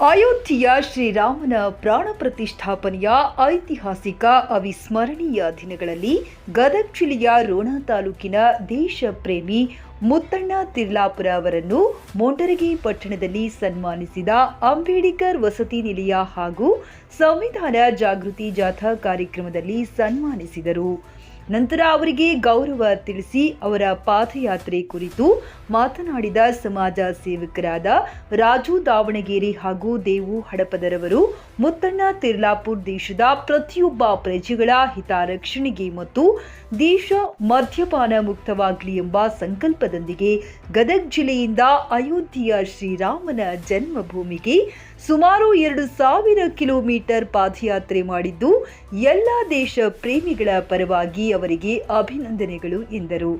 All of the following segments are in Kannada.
ಅಯೋಧ್ಯೆಯ ಶ್ರೀರಾಮನ ಪ್ರಾಣ ಪ್ರತಿಷ್ಠಾಪನೆಯ ಐತಿಹಾಸಿಕ ಅವಿಸ್ಮರಣೀಯ ದಿನಗಳಲ್ಲಿ ಗದಗ ಜಿಲ್ಲೆಯ ರೋಣ ತಾಲೂಕಿನ ದೇಶ ಪ್ರೇಮಿ ಮುತ್ತಣ್ಣ ತಿರ್ಲಾಪುರ ಅವರನ್ನು ಮೊಂಡರಗಿ ಪಟ್ಟಣದಲ್ಲಿ ಸನ್ಮಾನಿಸಿದ ಅಂಬೇಡ್ಕರ್ ವಸತಿ ನಿಲಯ ಹಾಗೂ ಸಂವಿಧಾನ ಜಾಗೃತಿ ಜಾಥಾ ಕಾರ್ಯಕ್ರಮದಲ್ಲಿ ಸನ್ಮಾನಿಸಿದರು. ನಂತರ ಅವರಿಗೆ ಗೌರವ ತಿಳಿಸಿ ಅವರ ಪಾದಯಾತ್ರೆ ಕುರಿತು ಮಾತನಾಡಿದ ಸಮಾಜ ಸೇವಕರಾದ ರಾಜು ದಾವಣಗೆರೆ ಹಾಗೂ ದೇವು ಹಡಪದರವರು, ಮುತ್ತಣ್ಣ ತಿರ್ಲಾಪುರ್ ದೇಶದ ಪ್ರತಿಯೊಬ್ಬ ಪ್ರಜೆಗಳ ಹಿತರಕ್ಷಣೆಗೆ ಮತ್ತು ದೇಶ ಮದ್ಯಪಾನ ಮುಕ್ತವಾಗಲಿ ಎಂಬ ಸಂಕಲ್ಪದೊಂದಿಗೆ ಗದಗ ಜಿಲ್ಲೆಯಿಂದ ಅಯೋಧ್ಯೆಯ ಶ್ರೀರಾಮನ ಜನ್ಮಭೂಮಿಗೆ ಸುಮಾರು ಎರಡು ಸಾವಿರ ಕಿಲೋಮೀಟರ್ ಪಾದಯಾತ್ರೆ ಮಾಡಿದ್ದು ಎಲ್ಲ ದೇಶ ಪ್ರೇಮಿಗಳ ಪರವಾಗಿ ಅವರಿಗೆ ಅಭಿನಂದನೆಗಳು ಎಂದರು.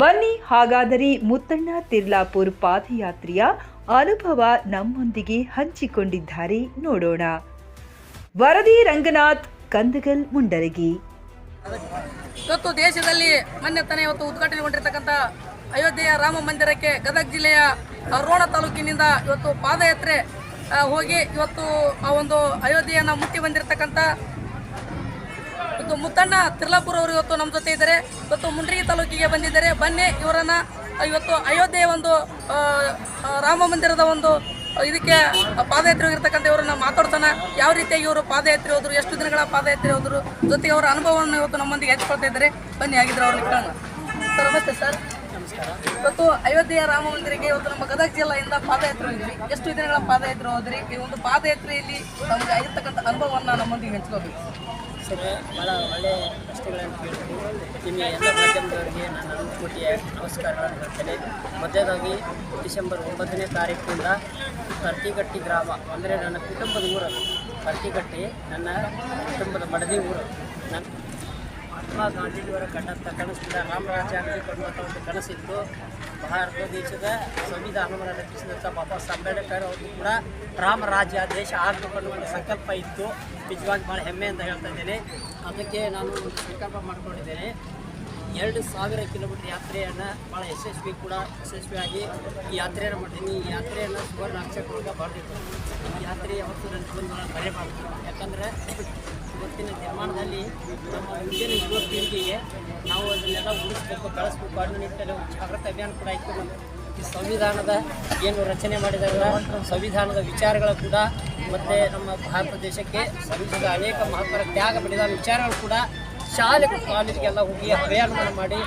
ಬನ್ನಿ, ಹಾಗಾದರೆ ಮುತ್ತಣ್ಣ ತಿರ್ಲಾಪುರ್ ಪಾದಯಾತ್ರೆಯ ಅನುಭವ ನಮ್ಮೊಂದಿಗೆ ಹಂಚಿಕೊಂಡಿದ್ದಾರೆ ನೋಡೋಣ. ವರದಿ ರಂಗನಾಥ್, ಕಂದಗಲ್, ಮುಂಡರಗಿ. ಇವತ್ತು ದೇಶದಲ್ಲಿ ಮೊನ್ನೆ ತಾನೇ ಇವತ್ತು ಉದ್ಘಾಟನೆಗೊಂಡಿರ್ತಕ್ಕಂಥ ಅಯೋಧ್ಯೆಯ ರಾಮ ಮಂದಿರಕ್ಕೆ ಗದಗ ಜಿಲ್ಲೆಯ ರೋಣ ತಾಲೂಕಿನಿಂದ ಇವತ್ತು ಪಾದಯಾತ್ರೆ ಹೋಗಿ ಇವತ್ತು ಆ ಒಂದು ಅಯೋಧ್ಯೆಯನ್ನು ಮುಟ್ಟಿ ಬಂದಿರತಕ್ಕಂಥ ಇವತ್ತು ಮುತ್ತಣ್ಣ ತಿರ್ಲಾಪುರ ಅವರು ಇವತ್ತು ನಮ್ಮ ಜೊತೆ ಇದ್ದಾರೆ. ಇವತ್ತು ಮುಂಡ್ರಿಗಿ ತಾಲೂಕಿಗೆ ಬಂದಿದ್ದಾರೆ. ಬನ್ನಿ ಇವರನ್ನ ಇವತ್ತು ಅಯೋಧ್ಯೆಯ ಒಂದು ರಾಮ ಮಂದಿರದ ಒಂದು ಇದಕ್ಕೆ ಪಾದಯಾತ್ರೆ ಹೋಗಿರ್ತಕ್ಕಂಥ ಇವರನ್ನ ಮಾತಾಡ್ತಾನೆ ಯಾವ ರೀತಿಯಾಗಿ ಇವರು ಪಾದಯಾತ್ರೆ ಹೋದ್ರು, ಎಷ್ಟು ದಿನಗಳ ಪಾದಯಾತ್ರೆ ಹೋದ್ರು, ಜೊತೆಗೆ ಅವರ ಅನುಭವವನ್ನು ಇವತ್ತು ನಮ್ಮೊಂದಿಗೆ ಹಂಚ್ಕೊಳ್ತಾ ಇದ್ದಾರೆ. ಬನ್ನಿ ಆಗಿದ್ರು ಅವ್ರನ್ನ ಸರ್, ನಮಸ್ತೆ, ಸರ್. ಇವತ್ತು ಅಯೋಧ್ಯೆಯ ರಾಮ ಮಂದಿರಕ್ಕೆ ಇವತ್ತು ನಮ್ಮ ಗದಗ ಜಿಲ್ಲೆಯಿಂದ ಪಾದಯಾತ್ರೆ ಹೋದ್ರಿ ಎಷ್ಟು ದಿನಗಳ ಪಾದಯಾತ್ರೆ ಹೋದ್ರಿ? ಈ ಒಂದು ಪಾದಯಾತ್ರೆಯಲ್ಲಿ ನಮಗೆ ಆಗಿರ್ತಕ್ಕಂಥ ಅನುಭವವನ್ನು ನಮ್ಮೊಂದಿಗೆ ಹಂಚ್ಕೋಬೇಕು ಸರ್ ಭಾಳ ಒಳ್ಳೆಯ ಪ್ರಶ್ನೆಗಳನ್ನು ಕೇಳ್ತೀನಿ ನಿಮ್ಮ ಎಲ್ಲ ಮಾಧ್ಯಮದವರಿಗೆ ನಾನು ಅನುಕೋಟಿಯ ನಮಸ್ಕಾರಗಳನ್ನು ಹೇಳ್ತೇನೆ. ಡಿಸೆಂಬರ್ ಒಂಬತ್ತನೇ ತಾರೀಕಿನಿಂದ ಕರ್ತಿಗಟ್ಟಿ ಗ್ರಾಮ, ಅಂದರೆ ನನ್ನ ಕುಟುಂಬದ ಊರದು ಕರ್ತಿಗಟ್ಟಿ ನನ್ನ ಕುಟುಂಬದ ಮಡದಿ ಊರು. ನನ್ನ ಮಹಾತ್ಮ ಗಾಂಧೀಜಿಯವರ ಕಂಡಂಥ ಕನಸಿಂದ ರಾಮರಾಜ್ಯ ಕೊಡುವಂಥ ಒಂದು ಕನಸಿತ್ತು. ಭಾರತ ದೇಶದ ಸಂವಿಧಾನವನ್ನು ರಚಿಸಿದಂಥ ಬಾಬಾ ಅಂಬೇಡ್ಕರ್ ಅವರು ಕೂಡ ರಾಮರಾಜ್ಯ ದೇಶ ಆಗಬೇಕು ಒಂದು ಸಂಕಲ್ಪ ಇತ್ತು. ನಿಜವಾಗಿ ಭಾಳ ಹೆಮ್ಮೆ ಅಂತ ಹೇಳ್ತಾ ಇದ್ದೇನೆ. ಅದಕ್ಕೆ ನಾನು ಒಂದು ಸಂಕಲ್ಪ ಮಾಡಿಕೊಂಡಿದ್ದೇನೆ. ಎರಡು ಸಾವಿರ ಕಿಲೋಮೀಟರ್ ಯಾತ್ರೆಯನ್ನು ಭಾಳ ಯಶಸ್ವಿ ಕೂಡ ಯಶಸ್ವಿಯಾಗಿ ಈ ಯಾತ್ರೆಯನ್ನು ಮಾಡಿದ್ದೀನಿ. ಈ ಯಾತ್ರೆಯನ್ನು ಸುವರ್ಣ ಅಕ್ಷರೊಳಗೆ ಬರೆದಿತ್ತು ಈ ಯಾತ್ರೆ ಯಾವತ್ತೂ ನನ್ನ ನಾನು ಮರೆಯಬಾರ್ದು. ಯಾಕಂದರೆ ಇವತ್ತಿನ ನಿರ್ಮಾಣದಲ್ಲಿ ನಮ್ಮ ಮುಂದಿನ ಯುವ ಪೀಳಿಗೆಗೆ ನಾವು ಅದನ್ನೆಲ್ಲ ಉಳಿಸ್ಬೇಕು, ಬೆಳೆಸ್ಬೇಕು. ಅನ್ನೋ ನಿಟ್ಟಿನಲ್ಲಿ ಜಾಗೃತಿ ಅಭಿಯಾನ ಕೂಡ ಇತ್ತು ಈ ಸಂವಿಧಾನದ ಏನು ರಚನೆ ಮಾಡಿದಾಗ ಸಂವಿಧಾನದ ವಿಚಾರಗಳು ಕೂಡ ಮತ್ತು ನಮ್ಮ ಭಾರತ ದೇಶಕ್ಕೆ ಸಂವಿಧಾನದ ಅನೇಕ ಮಹತ್ವದ ತ್ಯಾಗ ಪಡೆದ ವಿಚಾರಗಳು ಕೂಡ ಶಾಲೆ ಕಾಲೇಜಿಗೆಲ್ಲ ಹೋಗಿ ಅಭಿಯಾನವನ್ನು ಮಾಡಿ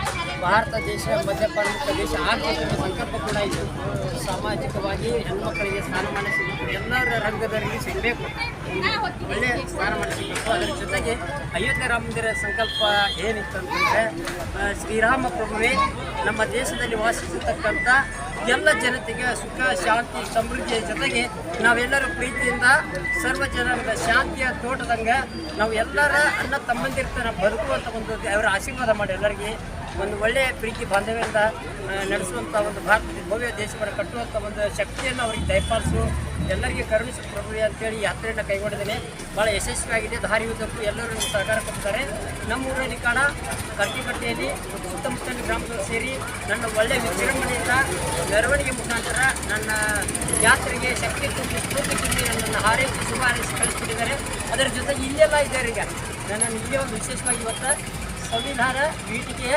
ಭಾರತ ದೇಶ ಮದ್ಯಪಾನ ಪ್ರದೇಶ ದೇಶ ಆಗಬೇಕು ಸಂಕಲ್ಪ ಕೂಡ ಇದೆ. ಸಾಮಾಜಿಕವಾಗಿ ಹೆಣ್ಮಕ್ಕಳಿಗೆ ಸ್ಥಾನಮಾನ ಸಿಗಬೇಕು ಎಲ್ಲರ ರಂಗದವರಿಗೆ ಸಿಗಬೇಕು. ಒಳ್ಳೆಯ ಸ್ಥಾನಮಾನ ಸಿಗಬೇಕು ಅದರ ಜೊತೆಗೆ ಅಯೋಧ್ಯೆ ರಾಮ ಮಂದಿರ ಸಂಕಲ್ಪ ಏನಿತ್ತಂತಂದರೆ ಶ್ರೀರಾಮ ಪ್ರಭುವೇ ನಮ್ಮ ದೇಶದಲ್ಲಿ ವಾಸಿಸತಕ್ಕಂಥ ಎಲ್ಲ ಜನತೆಗೆ ಸುಖ, ಶಾಂತಿ, ಸಮೃದ್ಧಿಯ ಜೊತೆಗೆ ನಾವೆಲ್ಲರೂ ಪ್ರೀತಿಯಿಂದ ಸರ್ವ ಜನರ ಶಾಂತಿಯ ತೋಟದಂಗೆ ನಾವು ಎಲ್ಲರ ಅನ್ನ ತಮ್ಮಂದಿರ್ತನ ಬದುಕುವಂಥ ಒಂದು ಅವರ ಆಶೀರ್ವಾದ ಮಾಡಿ ಎಲ್ಲರಿಗೆ. ಒಂದು ಒಳ್ಳೆಯ ಪ್ರೀತಿ ಬಾಂಧವ್ಯದಿಂದ ನಡೆಸುವಂಥ ಒಂದು ಭಾರತದ ಭವ್ಯ ದೇಶವನ್ನು ಕಟ್ಟುವಂಥ ಒಂದು ಶಕ್ತಿಯನ್ನು ಅವರಿಗೆ ದಯಪಾಲಿಸು. ಎಲ್ಲರಿಗೆ ಕರುಣಿಸು ಪ್ರಭು ಅಂತೇಳಿ ಯಾತ್ರೆಯನ್ನು ಕೈಗೊಂಡಿದ್ದೇನೆ. ಭಾಳ ಯಶಸ್ವಿಯಾಗಿದೆ. ದಾರಿ ಉದ್ದಕ್ಕೂ ಎಲ್ಲರೂ ನಮ್ಗೆ ಸಹಕಾರ ಕೊಡ್ತಾರೆ ನಮ್ಮ ಊರಲ್ಲಿ ಕಾಣ ಕರ್ತಿಕಟ್ಟೆಯಲ್ಲಿ ಸುತ್ತಮುತ್ತಲಿನ ಗ್ರಾಮಗಳು ಸೇರಿ ನನ್ನ ಒಳ್ಳೆಯ ವಿಜೃಂಭಣೆಯಿಂದ ಮೆರವಣಿಗೆ ಮುಖಾಂತರ ನನ್ನ ಯಾತ್ರೆಗೆ ಶಕ್ತಿ ತುಂಬಿ, ಸ್ಫೂರ್ತಿ ತುಂಬಿ ನನ್ನನ್ನು ಹಾರೈಸಿ, ಶುಭ ಹಾರೈಸಿ ಕಳಿಸ್ಬಿಟ್ಟಿದ್ದಾರೆ ಅದರ ಜೊತೆಗೆ ಇಲ್ಲೆಲ್ಲ ಇದ್ದಾರೆ ಈಗ. ನನ್ನ ಇಲ್ಲೇ ಒಂದು ವಿಶೇಷವಾಗಿ ಇವತ್ತು ಸಂವಿಧಾನ ಪೀಠಿಕೆಯ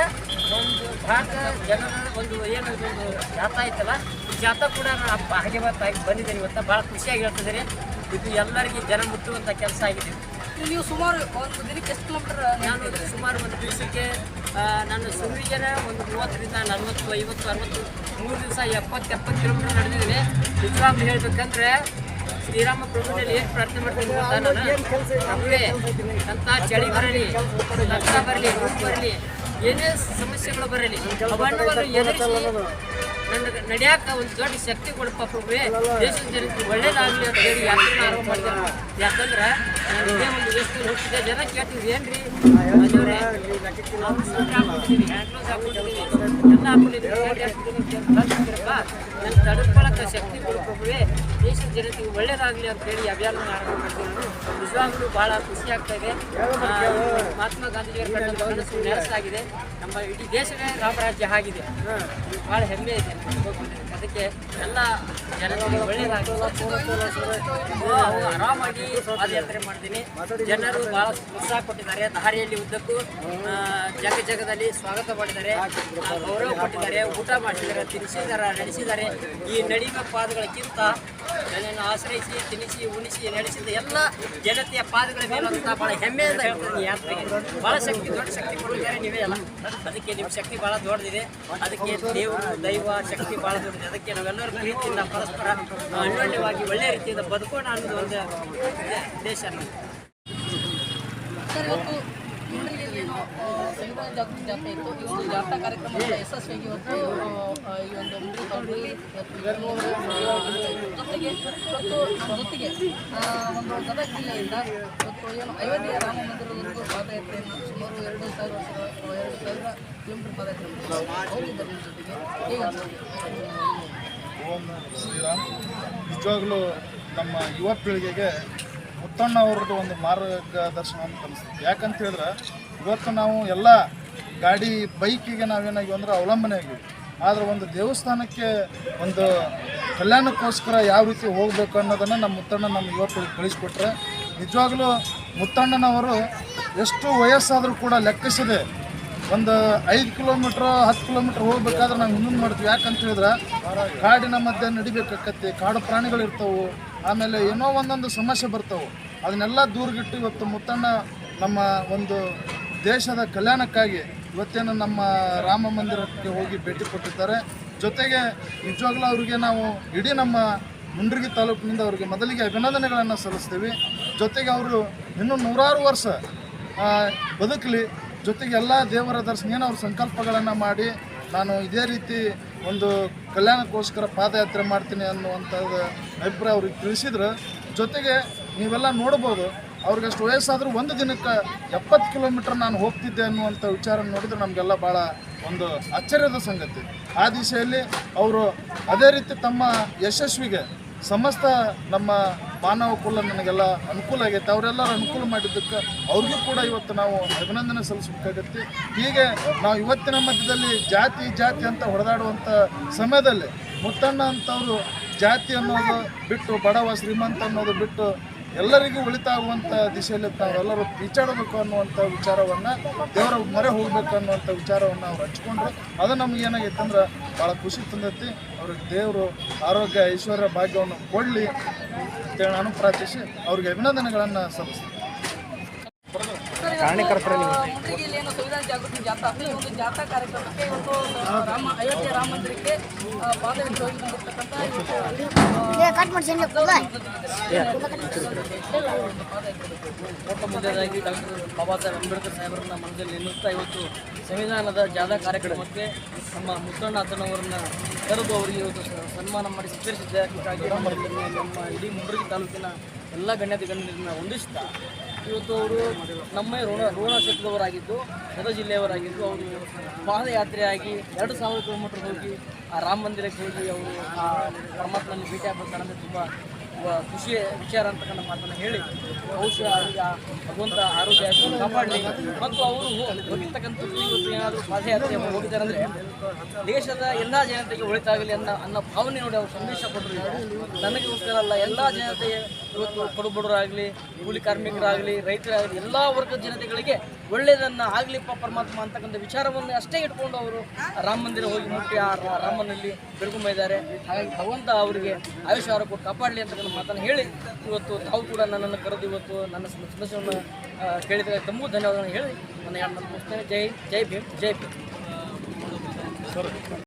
ಒಂದು ಭಾರತ ಜನರ ಒಂದು ಏನು ಒಂದು ಜಾತ ಐತಲ್ಲ ಈ ಜಾಥಾ ಕೂಡ ನಾನು ಅಪ್ಪ ಹಾಗೆ ಬರ್ತಾಗಿ ಬಂದಿದ್ದೇನೆ ಇವತ್ತು. ಭಾಳ ಖುಷಿಯಾಗಿ ಹೇಳ್ತಿದ್ದಾರೆ ಇದು ಎಲ್ಲರಿಗೆ ಜನ ಮುಟ್ಟುವಂಥ ಕೆಲಸ ಆಗಿದೆ. ನೀವು ಸುಮಾರು ಒಂದು ದಿನಕ್ಕೆ ಎಷ್ಟು ಕಿಲೋಮೀಟರ್ ನಾನು ಸುಮಾರು ಒಂದು ದಿವಸಕ್ಕೆ ನಾನು ಶುರುವಿಗೆ ಒಂದು ಮೂವತ್ತರಿಂದ ನಲವತ್ತು ಐವತ್ತು ಅರವತ್ತು ಮೂರು ದಿವಸ ಎಪ್ಪತ್ತು ಎಪ್ಪತ್ತು ಕಿಲೋಮೀಟರ್ ನಡೆದಿದ್ದೀನಿ. ನಿಜವಾಗ್ಲೂ ಹೇಳ್ಬೇಕಂದ್ರೆ ಶ್ರೀರಾಮ ಪ್ರಭುನಲ್ಲಿ ಏನು ಪ್ರಾರ್ಥನೆ ಮಾಡ್ತೀನಿ ಗೊತ್ತಾ ನಾನು? ಅಂತ ಚಳಿ ಬರಲಿ ಲಕ್ಷ ಬರಲಿ ಬರಲಿ, ಏನೇ ಸಮಸ್ಯೆಗಳು ಬರಲಿ ಅವನ್ನು ಎದುರಿಸಿ ನನಗೆ ನಡೆಯಾಕ ಒಂದು ದೊಡ್ಡ ಶಕ್ತಿ ಕೊಡಪ್ಪ ದೇಶದ ಜನಕ್ಕೆ ಒಳ್ಳೇದಾಗಲಿ ಅಂತ ಹೇಳಿ ಯಾತ್ರೆ ಆರಂಭ ಮಾಡಿದ್ರು ಯಾಕಂದ್ರೆ ಇದೇ ಒಂದು ದೇಶದಲ್ಲಿ ಹೋಗ್ತಿದ್ದೆ ಜನ ಕೇಳ್ತೀವಿ ಏನ್ರಿ? ನನ್ನ ತಡ್ಕೊಳಕ ಶಕ್ತಿ ಕೊಡು ಪ್ರಭುವೆ. ದೇಶದ ಜನತೆಗೆ ಒಳ್ಳೇದಾಗಲಿ ಅಂತ ಹೇಳಿ ಅಭಿಯಾನ ಆರಂಭ ನಾನು. ನಿಜವಾಗ್ಲೂ ಭಾಳ ಖುಷಿ ಆಗ್ತಾ ಇದೆ. ಮಹಾತ್ಮ ಗಾಂಧೀಜಿಯವರ ಕಂಡಂಥ ಕನಸು ನೆರಸಾಗಿದೆ ನಮ್ಮ ಇಡೀ ದೇಶವೇ ರಾಮರಾಜ್ಯ ಆಗಿದೆ. ಭಾಳ ಹೆಮ್ಮೆ ಇದೆ. ಅದಕ್ಕೆ ಎಲ್ಲ ಒಳ್ಳೆಯದಾಗಿ ಆರಾಮಾಗಿ ಪಾದಯಾತ್ರೆ ಮಾಡ್ತೀನಿ ಜನರು ಬಹಳ ಉತ್ಸಾಹ ಕೊಟ್ಟಿದ್ದಾರೆ. ದಾರಿಯಲ್ಲಿ ಉದ್ದಕ್ಕೂ ಜಗ ಜಗದಲ್ಲಿ ಸ್ವಾಗತ ಮಾಡಿದ್ದಾರೆ. ಗೌರವ ಕೊಟ್ಟಿದ್ದಾರೆ. ಊಟ ಮಾಡಿದ್ದಾರೆ ತಿನ್ನಿಸಿದ್ದಾರೆ ನಡೆಸಿದ್ದಾರೆ. ಈ ನಡಿಗೆ ಪಾದಗಳಕ್ಕಿಂತ ನನ್ನನ್ನು ಆಶ್ರಯಿಸಿ ತಿನ್ನಿಸಿ ಉಣಿಸಿ ನಡೆಸಿದ ಎಲ್ಲ ಜನತೆಯ ಪಾದಗಳ ಮೇಲಂತ ಬಹಳ ಹೆಮ್ಮೆಯಿಂದ ಹೇಳ್ತೀನಿ ಯಾತ್ರೆಗೆ. ಬಹಳ ಶಕ್ತಿ, ದೊಡ್ಡ ಶಕ್ತಿ ಕೊಟ್ಟಿದ್ದಾರೆ ನೀವೇ ಅಲ್ಲ. ಅದಕ್ಕೆ ನಿಮ್ಮ ಶಕ್ತಿ ಬಹಳ ದೊಡ್ಡದಿದೆ. ಅದಕ್ಕೆ ದೇವರು, ದೈವ, ಶಕ್ತಿ ಬಹಳ ದೊಡ್ಡದಿದೆ. ಅದಕ್ಕೆ ನಾವೆಲ್ಲರೂ ಪ್ರೀತಿಯಿಂದ ಪರಸ್ಪರ ಅನ್ಯೋನ್ಯವಾಗಿ ಒಳ್ಳೆಯ ರೀತಿಯಿಂದ ಬದುಕೋಣ ಅನ್ನೋದು ಒಂದು ದೇಶ ಸಂವಿಧಾನ ಜಾಗೃತಿ ಇತ್ತು. ಈ ಒಂದು ಈ ಒಂದು ಇವತ್ತು ಜೊತೆಗೆ ಒಂದು ಗದಗ ಜಿಲ್ಲೆಯಿಂದ ಇವತ್ತು ಏನು ಅಯೋಧ್ಯೆಯ ರಾಮ ಮಂದಿರದವರೆಗೂ ಪಾದಯಾತ್ರೆಯನ್ನು ಸುಮಾರು ಎರಡು ಸಾವಿರ ವರ್ಷ ಎರಡು ಸಾವಿರ ಕಿಲೋಮೀಟರ್ ಪಾದಯಾತ್ರೆ. ಹೋಗಿದ್ದಾರೆ ಜೊತೆಗೆ. ಓಂ ಶ್ರೀರಾಮ್. ನಿಜವಾಗ್ಲೂ ನಮ್ಮ ಯುವ ಪೀಳಿಗೆಗೆ ಮುತ್ತಣ್ಣ ಅವ್ರದ್ದು ಒಂದು ಮಾರ್ಗದರ್ಶನ ಅಂತ ಅನಿಸ್ತದೆ ಯಾಕಂತ ಹೇಳಿದ್ರೆ, ಇವತ್ತು ನಾವು ಎಲ್ಲ ಗಾಡಿ, ಬೈಕಿಗೆ ನಾವೇನಾಗಿ ಅಂದ್ರೆ ಅವಲಂಬನೆ ಆಗಿವಿ ಆದರೆ ಒಂದು ದೇವಸ್ಥಾನಕ್ಕೆ ಒಂದು ಕಲ್ಯಾಣಕ್ಕೋಸ್ಕರ ಯಾವ ರೀತಿ ಹೋಗಬೇಕು ಅನ್ನೋದನ್ನು ನಮ್ಮ ಮುತ್ತಣ್ಣ ನಮ್ಮ ಯುವಕರಿಗೆ ಕಳಿಸ್ಕೊಟ್ರೆ ನಿಜವಾಗ್ಲೂ ಮುತ್ತಣ್ಣನವರು ಎಷ್ಟು ವಯಸ್ಸಾದರೂ ಕೂಡ ಲೆಕ್ಕಿಸದೆ ಒಂದು ಐದು ಕಿಲೋಮೀಟ್ರ್, ಹತ್ತು ಕಿಲೋಮೀಟ್ರ್ ಹೋಗ್ಬೇಕಾದ್ರೆ ನಾವು ಇನ್ನೊಂದು ಮಾಡ್ತೀವಿ. ಯಾಕಂತ ಹೇಳಿದ್ರೆ, ಕಾಡಿನ ಮಧ್ಯೆ ನಡಿಬೇಕಾಗತ್ತೆ ಕಾಡು ಪ್ರಾಣಿಗಳು ಇರ್ತವು, ಆಮೇಲೆ ಏನೋ ಒಂದೊಂದು ಸಮಸ್ಯೆ ಬರ್ತಾವೆ. ಅದನ್ನೆಲ್ಲ ದೂರಗಿಟ್ಟು ಇವತ್ತು ಮುತ್ತಣ್ಣ ನಮ್ಮ ಒಂದು ದೇಶದ ಕಲ್ಯಾಣಕ್ಕಾಗಿ ಇವತ್ತೇನು ನಮ್ಮ ರಾಮ ಮಂದಿರಕ್ಕೆ ಹೋಗಿ ಭೇಟಿ ಕೊಟ್ಟಿದ್ದಾರೆ. ಜೊತೆಗೆ ನಿಜವಾಗ್ಲೂ ಅವರಿಗೆ ನಾವು ಇಡೀ ನಮ್ಮ ಮುಂಡ್ರಿಗಿ ತಾಲೂಕಿನಿಂದ ಅವರಿಗೆ ಮೊದಲಿಗೆ ಅಭಿನಂದನೆಗಳನ್ನು ಸಲ್ಲಿಸ್ತೀವಿ. ಜೊತೆಗೆ ಅವರು ಇನ್ನೂ ನೂರಾರು ವರ್ಷ ಬದುಕಲಿ. ಜೊತೆಗೆ ಎಲ್ಲ ದೇವರ ದರ್ಶನ ಏನು ಅವ್ರ ಸಂಕಲ್ಪಗಳನ್ನು ಮಾಡಿ ನಾನು ಇದೇ ರೀತಿ ಒಂದು ಕಲ್ಯಾಣಕ್ಕೋಸ್ಕರ ಪಾದಯಾತ್ರೆ ಮಾಡ್ತೀನಿ ಅನ್ನುವಂಥದ್ದು ಅಭಿಪ್ರಾಯ ಅವ್ರಿಗೆ ತಿಳಿಸಿದ್ರು, ಜೊತೆಗೆ ನೀವೆಲ್ಲ ನೋಡ್ಬೋದು, ಅವ್ರಿಗೆ ಅಷ್ಟು ವಯಸ್ಸಾದರೂ ಒಂದು ದಿನಕ್ಕೆ ಎಪ್ಪತ್ತು ಕಿಲೋಮೀಟ್ರ್ ನಾನು ಹೋಗ್ತಿದ್ದೆ ಅನ್ನುವಂಥ ವಿಚಾರ ನೋಡಿದ್ರೆ ನಮಗೆಲ್ಲ ಭಾಳ ಒಂದು ಆಶ್ಚರ್ಯದ ಸಂಗತಿ. ಆ ದಿಶೆಯಲ್ಲಿ ಅವರು ಅದೇ ರೀತಿ ತಮ್ಮ ಯಶಸ್ವಿಗೆ ಸಮಸ್ತ ನಮ್ಮ ಮಾನವ ಕುಲ ನನಗೆಲ್ಲ ಅನುಕೂಲ ಆಗೈತೆ. ಅವರೆಲ್ಲರೂ ಅನುಕೂಲ ಮಾಡಿದ್ದಕ್ಕೆ ಅವ್ರಿಗೂ ಕೂಡ ಇವತ್ತು ನಾವು ಅಭಿನಂದನೆ ಸಲ್ಲಿಸಬೇಕಾಗತ್ತೆ. ಹೀಗೆ ನಾವು ಇವತ್ತಿನ ಮಧ್ಯದಲ್ಲಿ ಜಾತಿ ಜಾತಿ ಅಂತ ಹೊಡೆದಾಡುವಂಥ ಸಮಯದಲ್ಲಿ ಮುತ್ತಣ್ಣ ಅಂತವರು ಜಾತಿ ಅನ್ನೋದು ಬಿಟ್ಟು ಬಡವ ಶ್ರೀಮಂತ ಅನ್ನೋದು ಬಿಟ್ಟು ಎಲ್ಲರಿಗೂ ಉಳಿತಾಗುವಂತ ದಿಶೆಯಲ್ಲಿ ತಾವೆಲ್ಲರೂ ಪೀಚಾಡಬೇಕು ಅನ್ನುವಂಥ ವಿಚಾರವನ್ನು ದೇವರ ಮೊರೆ ಹೋಗ್ಬೇಕು ಅನ್ನುವಂಥ ವಿಚಾರವನ್ನು ಅವ್ರು ಹಚ್ಕೊಂಡ್ರು. ಅದು ನಮ್ಗೆ ಏನಾಗೈತೆ ಅಂದ್ರೆ ಭಾಳ ಖುಷಿ ತಂದೈತಿ. ಅವ್ರಿಗೆ ದೇವರು ಆರೋಗ್ಯ, ಐಶ್ವರ್ಯ, ಭಾಗ್ಯವನ್ನು ಕೊಡಲಿ ಅಂತೇಳಿ ನಾನು ಪ್ರಾರ್ಥಿಸಿ ಅವ್ರಿಗೆ ಅಭಿನಂದನೆಗಳನ್ನು ಸಲ್ಲಿಸ್ತೀನಿ. ಮುಂಡ್ರಿಗೆಯಲ್ಲಿ ಏನು ಸಂವಿಧಾನ ಜಾಗೃತಿ ಜಾಥಾ ಈ ಒಂದು ಜಾಥಾ ಕಾರ್ಯಕ್ರಮಕ್ಕೆ ಇವತ್ತು ರಾಮ ಅಯೋಧ್ಯೆ ರಾಮ ಮಂದಿರಕ್ಕೆ ಪಾದಯಾತ್ರೆ ಹೋಗಿ ಬಂದಿರ್ತಕ್ಕಂಥ ಮೊಟ್ಟ ಮೊದಲನೇದಾಗಿ ಡಾಕ್ಟರ್ ಬಾಬಾ ಸಾಹೇಬ್ ಅಂಬೇಡ್ಕರ್ ಸಾಹೇಬರನ್ನ ಮನದಲ್ಲಿ ನಿಲ್ಲಿಸ್ತಾ ಇವತ್ತು ಸಂವಿಧಾನದ ಜಾಥಾ ಕಾರ್ಯಕ್ರಮಕ್ಕೆ ನಮ್ಮ ಮುತ್ತಣ್ಣ ಅಜ್ಜನವರನ್ನ ಕರೆದು ಅವರಿಗೆ ಇವತ್ತು ಸನ್ಮಾನ ಮಾಡಿ ಸತ್ಕರಿಸಿದ್ದಕ್ಕಾಗಿ ನಮ್ಮ ನಮ್ಮ ಇಡೀ ಮುಂಡ್ರಿಗಿ ತಾಲೂಕಿನ ಎಲ್ಲ ಗಣ್ಯಾತಿ ಗಣ್ಯರನ್ನ ಹೊಂದಿಸ್ತಾ ಇವತ್ತು ಅವರು ನಮ್ಮ ಋಣ ರೋಣ ಕ್ಷೇತ್ರದವರಾಗಿದ್ದು ಗದಗ ಜಿಲ್ಲೆಯವರಾಗಿದ್ದು, ಅವರು ಪಾದಯಾತ್ರೆಯಾಗಿ ಎರಡು ಸಾವಿರ ಕಿಲೋಮೀಟರ್ ಹೋಗಿ ಆ ರಾಮ ಮಂದಿರಕ್ಕೆ ಹೋಗಿ ಅವರು ಆ ಪರಮಾತ್ಮನ ಭೇಟಿ ಆಗ್ಬೇಕಂದ್ರೆ ತುಂಬ ಖುಷಿಯ ವಿಚಾರ ಅಂತಕ್ಕಂಥ ಮಾತನ್ನು ಹೇಳಿ, ಬಹುಶಃ ಆ ಭಗವಂತ ಆರೋಗ್ಯ ಕಾಪಾಡಲಿ. ಮತ್ತು ಅವರು ಹೋಗಿರ್ತಕ್ಕಂಥ ಇವತ್ತು ಏನಾದರೂ ಪಾದಯಾತ್ರೆ ಹೋಗಿದ್ದಾರೆ ಅಂದರೆ ದೇಶದ ಎಲ್ಲ ಜನತೆಗೆ ಒಳಿತಾಗಲಿ ಅನ್ನೋ ಅನ್ನೋ ಭಾವನೆ ನೋಡಿ ಅವರು ಸಂದೇಶ ಕೊಟ್ಟರು ನನಗೋಸ್ಕರ ಅಲ್ಲ, ಎಲ್ಲ ಜನತೆಗೆ ಇವತ್ತು ಕಡುಬಡವರಾಗಲಿ, ಕೂಲಿ ಕಾರ್ಮಿಕರಾಗಲಿ, ರೈತರಾಗಲಿ, ಎಲ್ಲ ವರ್ಗದ ಜನತೆಗಳಿಗೆ ಒಳ್ಳೆಯದನ್ನು ಆಗಲಿಪ್ಪ ಪರಮಾತ್ಮ ಅಂತಕ್ಕಂಥ ವಿಚಾರವನ್ನು ಅಷ್ಟೇ ಇಟ್ಕೊಂಡು ಅವರು ರಾಮ ಮಂದಿರ ಹೋಗಿ ಮುಟ್ಟಿ ಆ ರಾಮನಲ್ಲಿ ಬೆಳಗುಂಬ ಇದ್ದಾರೆ. ಹಾಗಾಗಿ ಭಗವಂತ ಅವರಿಗೆ ಆಯುಷ್ಯ, ಆರೋಗ್ಯ ಕಾಪಾಡಲಿ ಅಂತಕ್ಕಂಥ ಮಾತನ್ನು ಹೇಳಿ, ಇವತ್ತು ತಾವು ಕೂಡ ನನ್ನನ್ನು ಕರೆದು ಇವತ್ತು ನನ್ನ ಸಂದೇಶವನ್ನು ಕೇಳಿದಾಗ ತುಂಬ ಧನ್ಯವಾದಗಳನ್ನು ಹೇಳಿ, ನನ್ನ ನನ್ನ ಜೈ ಜೈ ಭೀಮ್ ಜೈ ಭೀಮ್.